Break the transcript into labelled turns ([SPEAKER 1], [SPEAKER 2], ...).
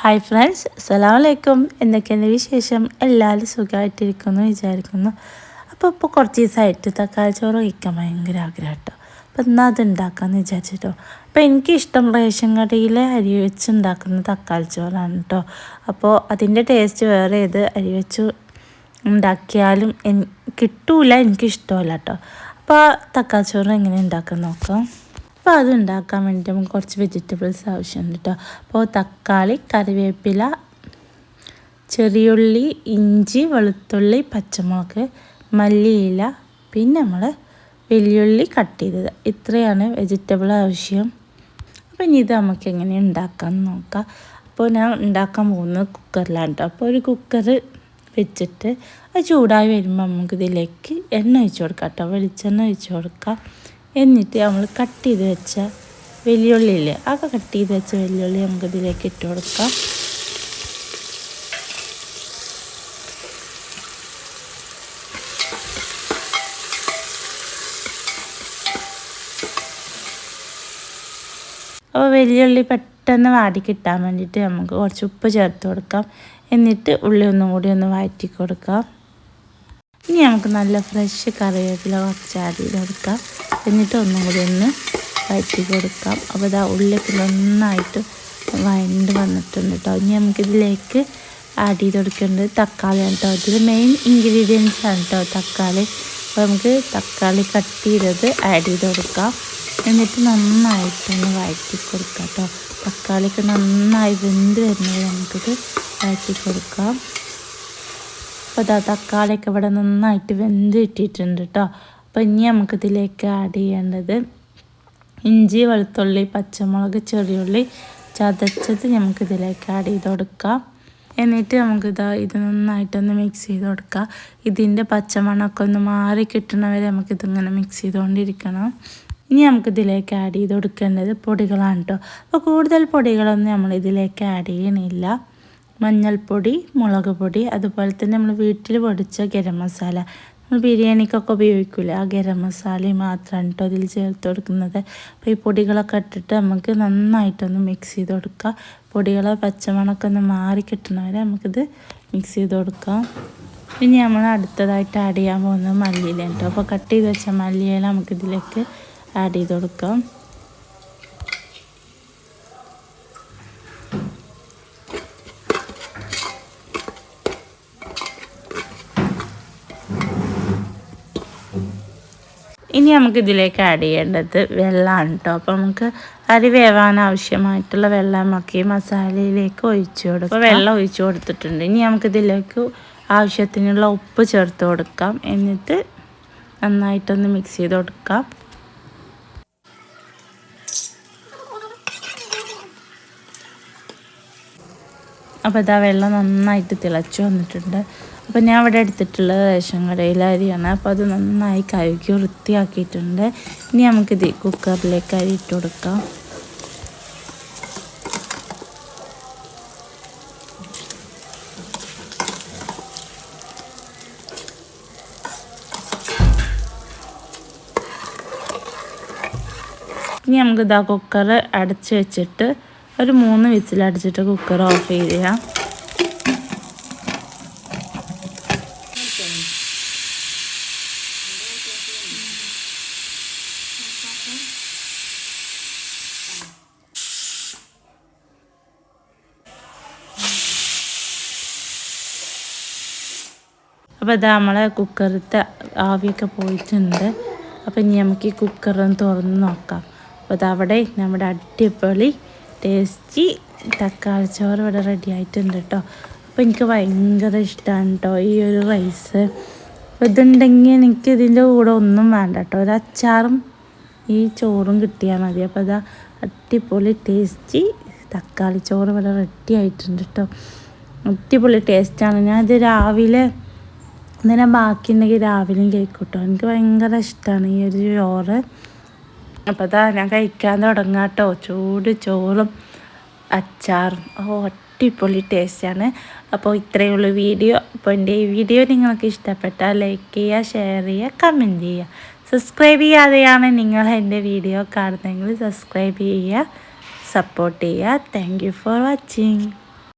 [SPEAKER 1] Hi friends അസ്സലാമലൈക്കും. എന്തൊക്കെയാണ് വിശേഷം? എല്ലാവരും സുഖമായിട്ടിരിക്കുന്നു വിചാരിക്കുന്നു. അപ്പോൾ ഇപ്പോൾ കുറച്ച് ദിവസമായിട്ട് തക്കാളി ചോറ് കഴിക്കാൻ ഭയങ്കര ആഗ്രഹം കേട്ടോ അപ്പോൾ എന്നാൽ അത് ഉണ്ടാക്കാമെന്ന് വിചാരിച്ചിട്ടോ. അപ്പോൾ എനിക്കിഷ്ടം റേഷൻ കടയിലെ അരി വെച്ച് ഉണ്ടാക്കുന്ന തക്കാളി ചോറാണ് കേട്ടോ അപ്പോൾ അതിന്റെ ടേസ്റ്റ് വേറെ ഏത് അരി വെച്ച് ഉണ്ടാക്കിയാലും കിട്ടൂല എനിക്കിഷ്ടമല്ല കേട്ടോ അപ്പോൾ തക്കാളി ചോറ് എങ്ങനെ ഉണ്ടാക്കാൻ നോക്കാം? അപ്പോൾ അത് ഉണ്ടാക്കാൻ വേണ്ടി നമുക്ക് കുറച്ച് വെജിറ്റബിൾസ് ആവശ്യമുണ്ട് കേട്ടോ അപ്പോൾ തക്കാളി കറിവേപ്പില ചെറിയുള്ളി ഇഞ്ചി വെളുത്തുള്ളി പച്ചമുളക് മല്ലിയില പിന്നെ നമ്മൾ വെല്ലുള്ളി കട്ട് ചെയ്തത്. ഇത്രയാണ് വെജിറ്റബിൾ ആവശ്യം. അപ്പോൾ ഇനി ഇത് നമുക്ക് എങ്ങനെ ഉണ്ടാക്കാമെന്ന് നോക്കാം. അപ്പോൾ ഞാൻ ഉണ്ടാക്കാൻ പോകുന്നത് കുക്കറിലാണ് കേട്ടോ അപ്പോൾ ഒരു കുക്കർ വെച്ചിട്ട് അത് ചൂടായി വരുമ്പോൾ നമുക്കിതിലേക്ക് എണ്ണ ഒഴിച്ച് കൊടുക്കാം കേട്ടോ വെളിച്ചെണ്ണ ഒഴിച്ച് കൊടുക്കാം. എന്നിട്ട് നമ്മൾ കട്ട് ചെയ്ത് വെച്ച വെല്ലുള്ളിയില്ലേ അതൊക്കെ കട്ട് ചെയ്ത് വെച്ച വെല്ലുള്ളി നമുക്ക് ഇതിലേക്ക് ഇട്ട് കൊടുക്കാം. അപ്പോൾ വെല്ലുള്ളി പെട്ടെന്ന് വാടി കിട്ടാൻ വേണ്ടിയിട്ട് നമുക്ക് കുറച്ച് ഉപ്പ് ചേർത്ത് കൊടുക്കാം. എന്നിട്ട് ഉള്ളി ഒന്നും കൂടി ഒന്ന് വഴറ്റി കൊടുക്കാം. ഇനി നമുക്ക് നല്ല ഫ്രഷ് കറിവേപ്പില കുറച്ച് ചെയ്ത് കൊടുക്കാം. എന്നിട്ട് ഒന്നും കൂടി ഒന്ന് വഴറ്റി കൊടുക്കാം. അപ്പോൾ ഇതാ ഉള്ളിലേക്ക് നന്നായിട്ട് വഴണ്ട് വന്നിട്ടുണ്ട് കേട്ടോ. ഇനി നമുക്കിതിലേക്ക് ആഡ് ചെയ്ത് കൊടുക്കേണ്ടത് തക്കാളിയാണ് കേട്ടോ. ഇതിൽ മെയിൻ ഇൻഗ്രീഡിയൻസ് ആണ് കേട്ടോ തക്കാളി. അപ്പോൾ നമുക്ക് തക്കാളി കട്ട് ചെയ്തത് ആഡ് ചെയ്ത് കൊടുക്കാം. എന്നിട്ട് നന്നായിട്ടൊന്ന് വഴറ്റി കൊടുക്കാം കേട്ടോ. തക്കാളിക്ക് നന്നായി വെന്ത് വരുന്നത് നമുക്കിത് വഴറ്റി കൊടുക്കാം. അപ്പോൾ അതാ തക്കാളിയൊക്കെ ഇവിടെ നന്നായിട്ട് വെന്ത് കിട്ടിയിട്ടുണ്ട് കേട്ടോ. അപ്പോൾ ഇനി നമുക്കിതിലേക്ക് ആഡ് ചെയ്യേണ്ടത് ഇഞ്ചി വെളുത്തുള്ളി പച്ചമുളക് ചെറിയുള്ളി ചതച്ചത് നമുക്കിതിലേക്ക് ആഡ് ചെയ്ത് കൊടുക്കാം. എന്നിട്ട് നമുക്കിതാ ഇത് നന്നായിട്ടൊന്ന് മിക്സ് ചെയ്ത് കൊടുക്കാം. ഇതിന്റെ പച്ചമണമൊക്കെ ഒന്ന് മാറി കിട്ടണവരെ നമുക്കിതിങ്ങനെ മിക്സ് ചെയ്തുകൊണ്ടിരിക്കണം. ഇനി നമുക്കിതിലേക്ക് ആഡ് ചെയ്ത് കൊടുക്കേണ്ടത് പൊടികളാണ് കേട്ടോ അപ്പോൾ കൂടുതൽ പൊടികളൊന്നും നമ്മൾ ഇതിലേക്ക് ആഡ് ചെയ്യണില്ല. മഞ്ഞൾപ്പൊടി മുളക് പൊടി അതുപോലെ തന്നെ നമ്മൾ വീട്ടിൽ പൊടിച്ച ഗരം മസാല. ബിരിയാണിക്കൊക്കെ ഉപയോഗിക്കില്ല ആ ഗരം മസാലയും മാത്രമാണ് കേട്ടോ അതിൽ ചേർത്ത് കൊടുക്കുന്നത്. അപ്പോൾ ഈ പൊടികളൊക്കെ ഇട്ടിട്ട് നമുക്ക് നന്നായിട്ടൊന്ന് മിക്സ് ചെയ്ത് കൊടുക്കുക പൊടികളെ പച്ചമണമൊക്കെ ഒന്ന് മാറി കിട്ടണവരെ നമുക്കിത് മിക്സ് ചെയ്ത് കൊടുക്കാം. ഇനി നമ്മൾ അടുത്തതായിട്ട് ആഡ് ചെയ്യാൻ പോകുന്നത് മല്ലിയില കേട്ടോ അപ്പോൾ കട്ട് ചെയ്ത് വെച്ച മല്ലിയില നമുക്കിതിലേക്ക് ആഡ് ചെയ്ത് കൊടുക്കാം. ഇനി നമുക്ക് ഇതിലേക്ക് ആഡ് ചെയ്യേണ്ടത് വെള്ളമാണ് കേട്ടോ അപ്പോൾ നമുക്ക് അരി വേവാൻ ആവശ്യമായിട്ടുള്ള വെള്ളമൊക്കെ മസാലയിലേക്ക് ഒഴിച്ചു കൊടുക്കും. അപ്പോൾ വെള്ളം ഒഴിച്ചു കൊടുത്തിട്ടുണ്ട്. ഇനി നമുക്ക് ഇതിലേക്ക് ആവശ്യത്തിനുള്ള ഉപ്പ് ചേർത്ത് കൊടുക്കാം. എന്നിട്ട് നന്നായിട്ടൊന്ന് മിക്സ് ചെയ്ത് കൊടുക്കാം. അപ്പോൾ ഇതാ വെള്ളം നന്നായിട്ട് തിളച്ചു വന്നിട്ടുണ്ട്. അപ്പോൾ ഞാൻ ഇവിടെ എടുത്തിട്ടുള്ളത് റേഷൻ കടയിലെ അരിയാണ്. അപ്പോൾ അത് നന്നായി കഴുകി വൃത്തിയാക്കിയിട്ടുണ്ട്. ഇനി നമുക്കിത് കുക്കറിലേക്ക് അരി ഇട്ട് കൊടുക്കാം. ഇനി നമുക്ക് ഇതാ കുക്കർ അടച്ച് വെച്ചിട്ട് ഒരു മൂന്ന് വിസിലടിച്ചിട്ട് കുക്കർ ഓഫ് ചെയ്യുക. അപ്പോൾ ഇതാ നമ്മളെ കുക്കറത്തെ ആവിയൊക്കെ പോയിട്ടുണ്ട്. അപ്പോൾ ഇനി നമുക്ക് ഈ കുക്കറൊന്ന് തുറന്ന് നോക്കാം. അപ്പോൾ അതവിടെ നമ്മുടെ അടിപൊളി ടേസ്റ്റി തക്കാളി ചോറ് ഇവിടെ റെഡി ആയിട്ടുണ്ട് കേട്ടോ അപ്പോൾ എനിക്ക് ഭയങ്കര ഇഷ്ടമാണ് കേട്ടോ ഈ ഒരു റൈസ് ഇതുണ്ടെങ്കിൽ എനിക്ക് ഇതിന്റെ കൂടെ ഒന്നും വേണ്ട കേട്ടോ ഒരു അച്ചാറും ഈ ചോറും കിട്ടിയാൽ മതി. അപ്പോൾ അതാ അടിപൊളി ടേസ്റ്റി തക്കാളി ചോറ് ഇവിടെ റെഡി ആയിട്ടുണ്ട് കേട്ടോ അടിപൊളി ടേസ്റ്റാണ് ഞാൻ ഇത് രാവിലെ ഇതിനെ ബാക്കി ഉണ്ടെങ്കിൽ രാവിലെയും കേൾക്കും കേട്ടോ എനിക്ക് ഭയങ്കര ഇഷ്ടമാണ് ഈ ഒരു ചോറ്. അപ്പോൾ അതാ ഞാൻ കഴിക്കാൻ തുടങ്ങാട്ടോ. ചൂട് ചോറും അച്ചാറും. ഓ അടിപൊളി ടേസ്റ്റാണ്. അപ്പോൾ ഇത്രയേ ഉള്ളൂ വീഡിയോ. അപ്പോൾ എന്റെ ഈ വീഡിയോ നിങ്ങൾക്ക് ഇഷ്ടപ്പെട്ടാൽ ലൈക്ക് ചെയ്യുക ഷെയർ ചെയ്യുക കമന്റ് ചെയ്യുക. സബ്സ്ക്രൈബ് ചെയ്യാതെയാണ് നിങ്ങൾ എന്റെ വീഡിയോ കാണുന്നതെങ്കിൽ സബ്സ്ക്രൈബ് ചെയ്യുക സപ്പോർട്ട് ചെയ്യുക. Thank for watching.